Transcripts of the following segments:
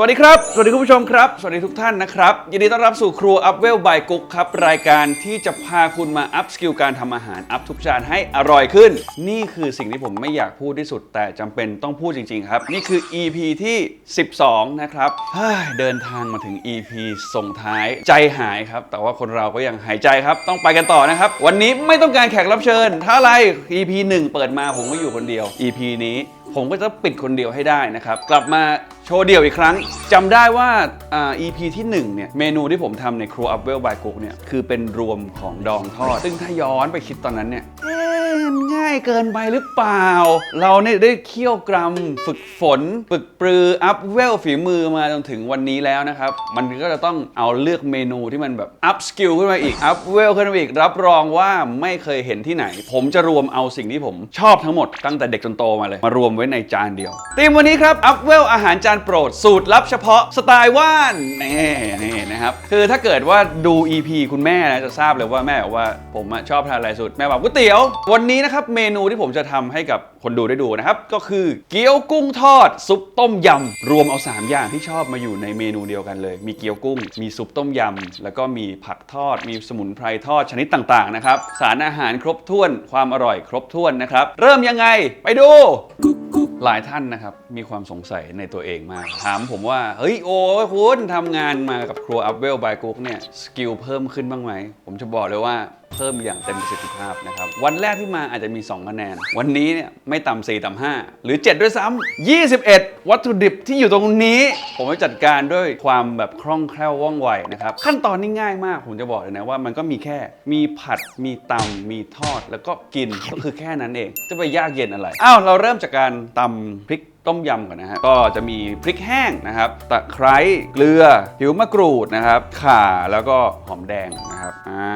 สวัสดีครับ สวัสดีคุณผู้ชมครับ สวัสดีทุกท่านนะครับ ยินดีต้อนรับสู่ครัวอัพเวลบายกุ๊กครับ รายการที่จะพาคุณมาอัพสกิลการทำอาหารอัพทุกจานให้อร่อยขึ้น นี่คือสิ่งที่ผมไม่อยากพูดที่สุด แต่จำเป็นต้องพูดจริง ๆ ครับ นี่คือ EP ที่ 12 นะครับเฮ้ยเดินทางมาถึง EP ส่งท้ายใจหายครับ แต่ว่าคนเราก็ยังหายใจครับ ต้องไปกันต่อนะครับ วันนี้ไม่ต้องการแขกรับเชิญ ถ้าอะไร EP 1 เปิดมาผมก็อยู่คนเดียว EP นี้ ผมก็จะปิดคนเดียวให้ได้นะครับ กลับมาโชว์เดี่ยวอีกครั้งจำได้ว่าอ่า EP ที่1เนี่ยเมนูที่ผมทำในครัวอัพเวลบายกุ๊กเนี่ยคือเป็นรวมของดองทอด ซึ่งถ้าย้อนไปคิดตอนนั้นเนี่ยเอ๊ะมันง่ายเกินไปหรือเปล่า เราเนี่ยได้เคี่ยวกรำฝึกฝน ฝึกปรืออัพเวลฝีมือมาจนถึงวันนี้แล้วนะครับ มันก็จะต้องเอาเลือกเมนูที่มันแบบอัพสกิลขึ้นมาอีกอัพเวลขึ้นมาอีกรับรองว่าไม่เคยเห็นที่ไหน ผมจะรวมเอาสิ่งที่ผมชอบทั้งหมดตั้งแต่เด็กจนโตมาเลยมารวมไว้ในจานเดียวธีมวันนี้ครับอัพเวลอาหารจานโปรดสูตรลับเฉพาะสไตล์ว่านนี่นี่นะครับคือถ้าเกิดว่าดู EP คุณแม่นะจะทราบเลยว่าแม่บอกว่าผมอะชอบทานอะไรสุดแม่บอกก๋วยเตี๋ยว วันนี้นะครับเมนูที่ผมจะทำให้กับคนดูได้ดูนะครับก็คือเกี๊ยวกุ้งทอด ซุปต้มยำรวมเอา 3 อย่างที่ชอบมาอยู่ในเมนูเดียวกันเลย มีเกี๊ยวกุ้ง มีซุปต้มยำแล้วก็มีผักทอด มีสมุนไพรทอดชนิดต่างๆนะครับสารอาหารครบถ้วนความอร่อยครบถ้วนนะครับ เริ่มยังไงไปดู หลายท่านนะครับมีความสงสัยในตัวเองมาก ถามผมว่า เฮ้ยโอ้คุณทำงานมากับครัวอัพเวลบายกุ๊กเนี่ย สกิลเพิ่มขึ้นบ้างไหม ผมจะบอกเลยว่าเพิ่มอย่างเต็มประสิทธิภาพนะครับ วันแรกที่มาอาจจะมี 2 คะแนน วันนี้เนี่ยไม่ต่ำ4ต่ำ5 หรือ 7 ด้วยซ้ำ21 วัตถุดิบที่อยู่ตรงนี้ ผมจะจัดการด้วยความแบบคล่องแคล่วว่องไวนะครับ ขั้นตอนนี้ง่ายมาก ผมจะบอกเลยนะว่ามันก็มีแค่มีผัดมีตำมีทอดแล้วก็กินก็คือแค่นั้นเอง จะไปยากเย็นอะไรอ้าวเราเริ่มจากการตำพริก ต้มยำก่อนนะฮะก็จะมีพริกแห้งนะครับตะไคร้เกลือผิวมะกรูดนะครับข่าแล้วก็หอมแดงนะครับอ่า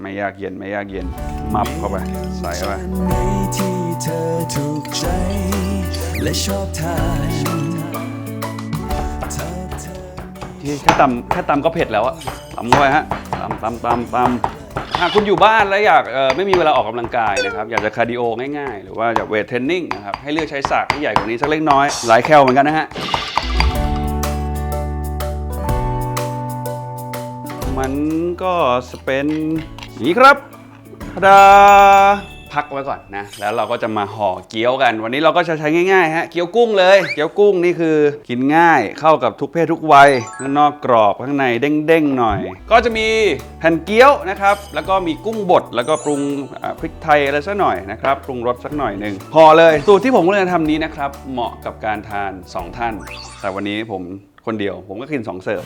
ไม่ยากเย็นไม่ยากเย็นมับเข้าไปใส่เข้าไปในที่เธอถูกใจและชอบทานเธอเธอที่แค่ตำแค่ตำก็เผ็ดแล้วอะตำเข้าไปฮะตำตำตำตำ หากคุณอยู่บ้านแล้วอยากไม่มีเวลาออกกำลังกายนะครับ อยากจะคาร์ดิโอง่ายๆ หรือว่าอยากเวทเทรนนิ่งนะครับ ให้เลือกใช้สากที่ใหญ่กว่านี้สักเล็กน้อย หลายแคลเหมือนกันนะฮะมันก็สเป็นนี้ครับทาดา พักไว้ก่อนนะแล้วเราก็จะมาห่อเกี๊ยวกัน วันนี้เราก็จะใช้ง่ายๆฮะเกี๊ยวกุ้งเลยเกี๊ยวกุ้งนี่คือกินง่ายเข้ากับทุกเพศทุกวัยข้างนอกกรอบข้างในเด้งๆหน่อย ก็จะมีแผ่นเกี๊ยวนะครับแล้วก็มีกุ้งบดแล้วก็ปรุงพริกไทยอะไรสักหน่อยนะครับปรุงรสสักหน่อยหนึ่งพอเลยสูตรที่ผมกำลังจะทำนี้นะครับเหมาะกับการทาน 2 ท่าน แต่วันนี้ผมคนเดียวผมก็กินสองเสิร์ฟ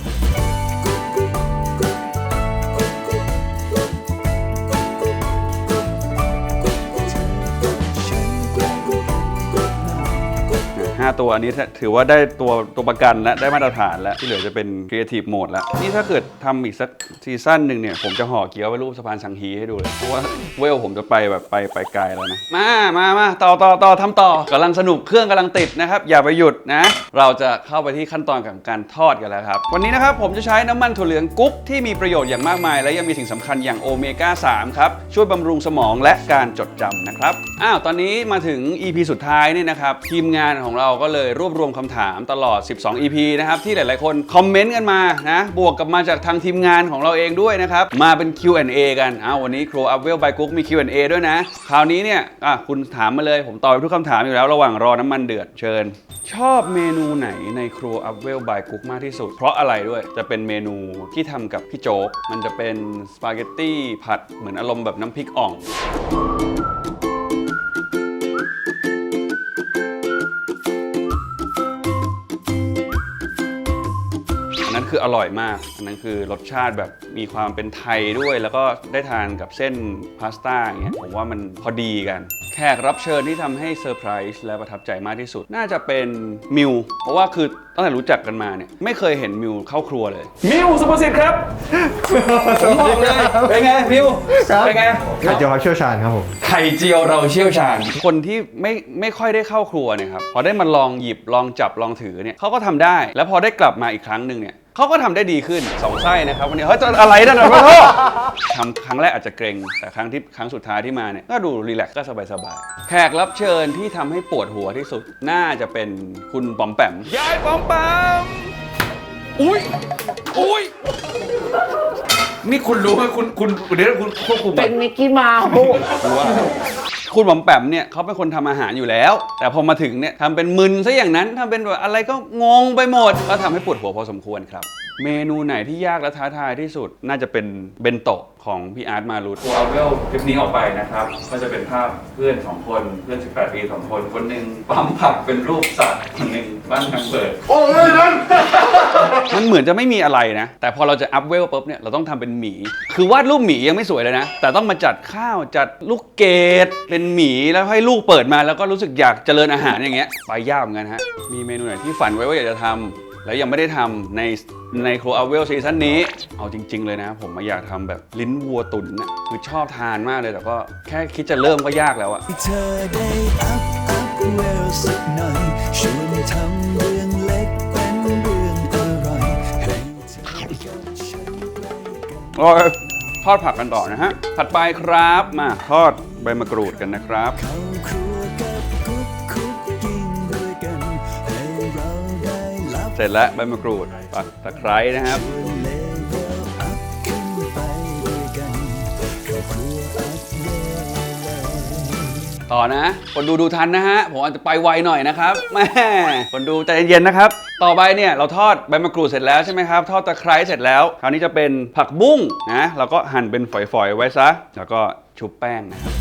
ห้าตัวอันนี้ถือว่าได้ตัวตัวประกันและได้มาตรฐานแล้ว ที่เหลือจะเป็น Creative Mode แล้ว นี่ถ้าเกิดทำอีกสักซีซั่นหนึ่งเนี่ย ผมจะห่อเกี๊ยวไว้รูปสะพานสังฮีให้ดูเลย เพราะว่าเวลผมจะไปแบบไปไปไกลแล้วนะ มามามาต่อต่อต่อทำต่อกำลังสนุกเครื่องกำลังติดนะครับ อย่าไปหยุดนะ เราจะเข้าไปที่ขั้นตอนของการทอดกันแล้วครับ วันนี้นะครับผมจะใช้น้ำมันถั่วเหลืองกุ๊กที่มีประโยชน์อย่างมากมาย และยังมีสิ่งสำคัญอย่างโอเมก้า3ครับช่วยบำรุงสมองและการจดจำนะครับอ้าวตอนนี้มาถึง EP สุดท้ายนี่นะครับทีมงานของเราก็เลยรวบรวมคำถามตลอด 12 EP นะครับ ที่หลาย ๆ คนคอมเมนต์กันมานะ บวกกับมาจากทางทีมงานของเราเองด้วยนะครับ มาเป็น Q&A กันอ้าววันนี้ครัวอัพเวลบายกุ๊กมี Q&A ด้วยนะ คราวนี้เนี่ยอะคุณถามมาเลย ผมตอบทุกคำถามอยู่แล้วระหว่างรอน้ำมันเดือดเชิญ ชอบเมนูไหนในครัวอัพเวลบายกุ๊กมากที่สุด เพราะอะไรด้วยจะเป็นเมนูที่ทำกับพี่โจ๊กมันจะเป็นสปาเกตตี้ผัดเหมือนอารมณ์แบบน้ำพริกอ่อง คืออร่อยมาก อันนั้นคือรสชาติแบบมีความเป็นไทยด้วย แล้วก็ได้ทานกับเส้นพาสต้าอย่างเงี้ยผมว่ามันพอดีกัน แขกรับเชิญที่ทำให้เซอร์ไพรส์และประทับใจมากที่สุด น่าจะเป็นมิว เพราะว่าคือตั้งแต่รู้จักกันมาเนี่ยไม่เคยเห็นมิวเข้าครัวเลย มิวสุภสิทธิ์ครับผมบอกเลยเป็นไงมิวครับเป็นไงไข่เจียวครับเชี่ยวชาญครับผมไข่เจียวเราเชี่ยวชาญ คนที่ไม่ไม่ค่อยได้เข้าครัวเนี่ยครับพอได้มาลองหยิบลองจับลองถือเนี่ยเขาก็ทำได้ แล้วพอได้กลับมาอีกครั้งหนึ่งเนี่ย เขาก็ทำได้ดีขึ้นสองไส้นะครับวันนี้เฮ้ยจะอะไรนั่นนะขอโทษทำครั้งแรกอาจจะเกรงแต่ครั้งที่ครั้งสุดท้ายที่มาเนี่ยก็ดูรีแลกซ์ก็สบายๆแขกรับเชิญที่ทำให้ปวดหัวที่สุดน่าจะเป็นคุณปอมแปมยายปอมแปมอุ้ยอุ้ยนี่คุณรู้ไหมคุณคุณเดี๋ยวคุณควบคุมเป็นมิกกี้เมาส์ว่า คุณหมอมแปมเนี่ยเขาเป็นคนทำอาหารอยู่แล้ว แต่พอมาถึงเนี่ยทำเป็นมึนซะอย่างนั้นทำเป็นแบบอะไรก็งงไปหมดก็ทำให้ปวดหัวพอสมควรครับ เมนูไหนที่ยากและท้าทายที่สุดน่าจะเป็นเบนโตะของพี่อาร์ตมารุตเอาเวลคลิปนี้ออกไปนะครับ ก็จะเป็นภาพเพื่อนสองคนเพื่อน 18 ปีสองคน คนหนึ่งปั๊มผักเป็นรูปสัตว์คนหนึ่งบ้านทางเปิด โอ้ยนั่นมันเหมือนจะไม่มีอะไรนะ แต่พอเราจะอัพเวลปุ๊บเนี่ยเราต้องทำเป็นหมี คือวาดรูปหมียังไม่สวยเลยนะ แต่ต้องมาจัดข้าวจัดลูกเกดเป็นหมีแล้วให้ลูกเปิดมาแล้วก็รู้สึกอยากเจริญอาหารอย่างเงี้ยไปยากเหมือนกันฮะมีเมนูไหนที่ฝันไว้ว่าอยากจะทำ แล้วยังไม่ได้ทำในในครัวอัพเวลซีซั่นนี้ เอาจริง ๆ เลยนะ ผมมาอยากทำแบบลิ้นวัวตุ๋นนะคือชอบทานมากเลยแต่ก็แค่คิดจะเริ่มก็ยากแล้วอะเธอได้อัพอัพเวลสักหน่อยชวนทำเรื่องเล็กเป็นเรื่องอร่อยให้เธอกับฉันใกล้กันโอ้ยทอดผักกันต่อนะฮะ ถัดไปครับมาทอดใบมะกรูดกันนะครับ เขาครั เสร็จแล้วใบมะกรูดปักตะไคร้นะครับต่อนะ คนดูดูทันนะฮะ ผมอาจจะไปไวหน่อยนะครับแม่คนดูใจเย็นๆนะครับ ต่อไปเนี่ยเราทอดใบมะกรูดเสร็จแล้วใช่ไหมครับ ทอดตะไคร้เสร็จแล้ว คราวนี้จะเป็นผักบุ้งนะ เราก็หั่นเป็นฝอยๆไว้ซะ แล้วก็ชุบแป้งนะครับ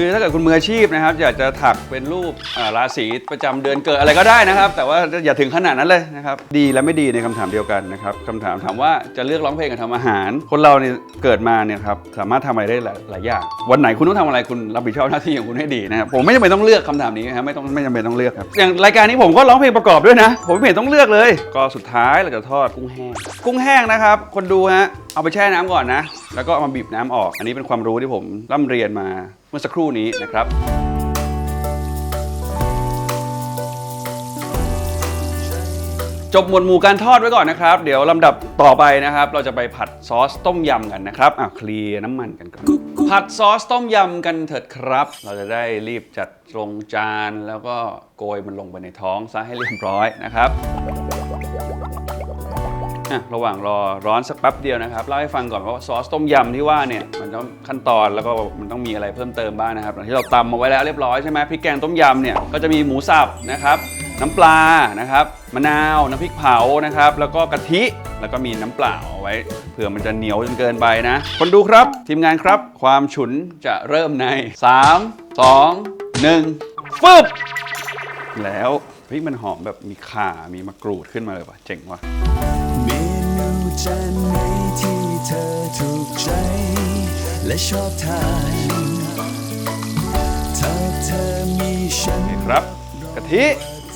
คือถ้าเกิดคุณมืออาชีพนะครับ อยากจะถักเป็นรูปอ่าราศีประจำเดือนเกิดอะไรก็ได้นะครับ แต่ว่าอย่าถึงขนาดนั้นเลยนะครับ ดีและไม่ดีในคำถามเดียวกันนะครับคำถามถามว่าจะเลือกร้องเพลงกับทำอาหาร คนเราเนี่ยเกิดมาเนี่ยครับสามารถทำอะไรได้หลายหลายอย่าง วันไหนคุณต้องทำอะไรคุณรับผิดชอบหน้าที่ของคุณให้ดีนะครับผมไม่จำเป็นต้องเลือกคำถามนี้นะครับไม่ต้องไม่จำเป็นต้องเลือกครับอย่างรายการนี้ผมก็ร้องเพลงประกอบด้วยนะ ผมไม่เห็นต้องเลือกเลย ก็สุดท้ายเราจะทอดกุ้งแห้งกุ้งแห้งนะครับ คนดูฮะเอาไปแช่น้ำก่อนนะ แล้วก็เอามาบีบน้ำออก อันนี้เป็นความรู้ที่ผมร่ำเรียนมา เมื่อสักครู่นี้นะครับ จบหมวดหมู่การทอดไว้ก่อนนะครับ เดี๋ยวลำดับต่อไปนะครับ เราจะไปผัดซอสต้มยำกันนะครับอะเคลียร์น้ำมันกันก่อนผัดซอสต้มยำกันเถิดครับ เราจะได้รีบจัดลงจานแล้วก็โกยมันลงไปในท้องซะให้เรียบร้อยนะครับ อะระหว่างรอร้อนสักแป๊บเดียวนะครับเล่าให้ฟังก่อนว่าซอสต้มยำที่ว่าเนี่ยมันต้องขั้นตอนแล้วก็มันต้องมีอะไรเพิ่มเติมบ้างนะครับที่เราตำมาไว้แล้วเรียบร้อยใช่ไหมพริกแกงต้มยำเนี่ยก็จะมีหมูสับนะครับน้ำปลานะครับมะนาวน้ำพริกเผานะครับแล้วก็กะทิแล้วก็มีน้ำเปล่าเอาไว้เผื่อมันจะเหนียวจนเกินไปนะ คนดูครับทีมงานครับความฉุนจะเริ่มใน 3 2 1ฟึบแล้วเฮ้ยมันหอมแบบมีข่ามีมะกรูดขึ้นมาเลยว่ะเจ๋งว่ะ จานไหนที่เธอถูกใจ และชอบทานถ้าเธอมีฉันครับกะทิ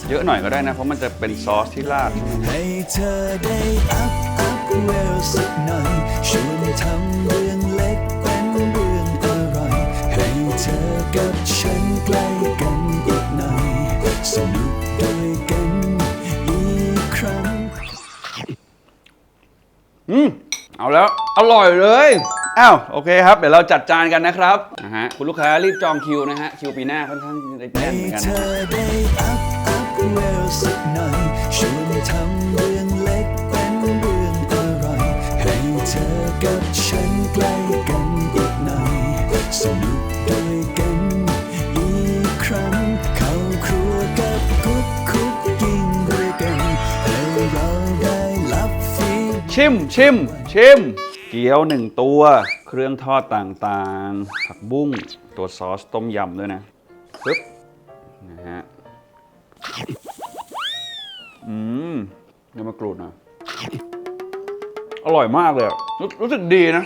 เยอะหน่อยก็ได้นะ เพราะมันจะเป็นซอสที่ราดให้เธอได้อัพอัพเวลสักหน่อยชวนทำเรื่องเล็กเป็นเรื่องอร่อย ให้เธอกับฉันใกล้กันอีกหน่อยสนุก อืมเอาแล้ว อร่อยเลยอ้าวโอเคครับ เดี๋ยวเราจัดจานกันนะครับนะฮะคุณลูกค้ารีบจองคิวนะฮะ คิวปีหน้าค่อนข้างจะแน่นเหมือนกันนะอฮะได้อัพอัพเวลสักหน่อยชวนทำ ชิมชิมชิม เกี๊ยวหนึ่งตัว เครื่องทอดต่างๆ ผักบุ้ง ตัวซอสต้มยำด้วยนะปึ๊บนะฮะ อืมเนื้อมะกรูดนะอร่อยมากเลยรู้รู้สึกดีนะ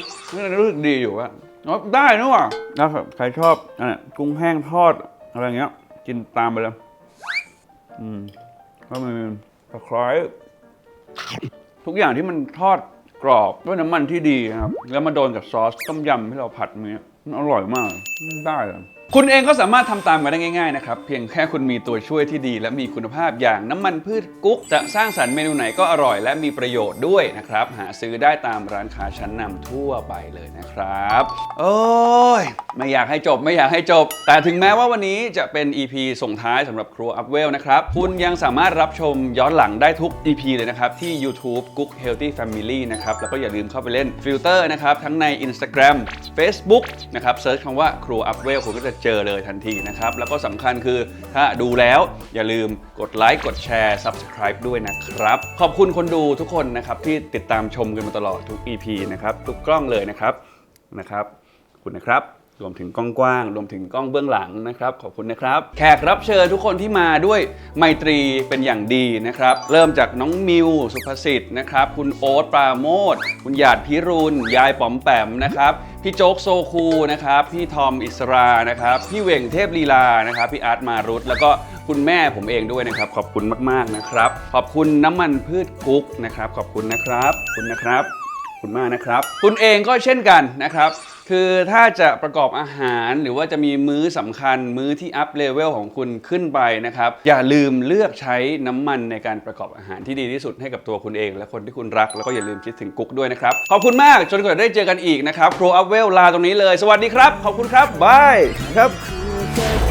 รู้สึกดีอยู่ว่าอ๋อได้นะว่ะนะครับใครชอบนั่นแหละกุ้งแห้งทอดอะไรเงี้ย กินตามไปเลย อืมก็มีตะไคร้ ทุกอย่างที่มันทอดกรอบด้วยน้ำมันที่ดีครับ แล้วมาโดนกับซอสต้มยำที่เราผัดเนี้ยมันอร่อยมากได้เลย คุณเองก็สามารถทำตามมาได้ง่ายๆนะครับ เพียงแค่คุณมีตัวช่วยที่ดี และมีคุณภาพอย่างน้ำมันพืชกุ๊ก จะสร้างสรรค์เมนูไหนก็อร่อยและมีประโยชน์ด้วยนะครับ หาซื้อได้ตามร้านค้าชั้นนำทั่วไปเลยนะครับ โอ้ย ไม่อยากให้จบไม่อยากให้จบ แต่ถึงแม้ว่าวันนี้จะเป็น EP ส่งท้ายสำหรับครัวอัพเวลนะครับ คุณยังสามารถรับชมย้อนหลังได้ทุก EP เลยนะครับ ที่ YouTube Cook Healthy Family นะครับแล้วก็อย่าลืมเข้าไปเล่นฟิลเตอร์นะครับทั้งใน Instagram Facebook นะครับเซิร์ชคำว่าครัวอัพเวลคุณก็จะเจอเลยทันทีนะครับ แล้วก็สำคัญคือถ้าดูแล้วอย่าลืมกดไลค์กดแชร์ Subscribe ด้วยนะครับ ขอบคุณคนดูทุกคนนะครับที่ติดตามชมกันมาตลอดทุก EP นะครับทุกกล้องเลยนะครับนะครับ ขอบคุณนะครับ รวมถึงกล้องกว้าง รวมถึงกล้องเบื้องหลังนะครับ ขอบคุณนะครับ แขกรับเชิญทุกคนที่มาด้วยไมตรีเป็นอย่างดีนะครับ เริ่มจากน้องมิวสุภสิทธิ์นะครับ คุณโอ๊ตปราโมทคุณหยาดพิรุณยายป๋อมแปมนะครับ พี่โจ๊กโซคูนะครับ พี่ทอมอิสรานะครับ พี่เวงเทพลีลานะครับ พี่อาร์ตมารุตแล้วก็คุณแม่ผมเองด้วยนะครับ ขอบคุณมากๆนะครับ ขอบคุณน้ำมันพืชกุ๊กนะครับ ขอบคุณนะครับขอบคุณนะครับขอบคุณมากนะครับ คุณเองก็เช่นกันนะครับ คือถ้าจะประกอบอาหารหรือว่าจะมีมื้อสำคัญมื้อที่อัพเลเวลของคุณขึ้นไปนะครับ อย่าลืมเลือกใช้น้ำมันในการประกอบอาหารที่ดีที่สุดให้กับตัวคุณเอง และคนที่คุณรัก แล้วก็อย่าลืมคิดถึงกุ๊กด้วยนะครับ ขอบคุณมากจนกว่าจะได้เจอกันอีกนะครับครัวอัพเวลลาตรงนี้เลย สวัสดีครับ ขอบคุณครับบายครับ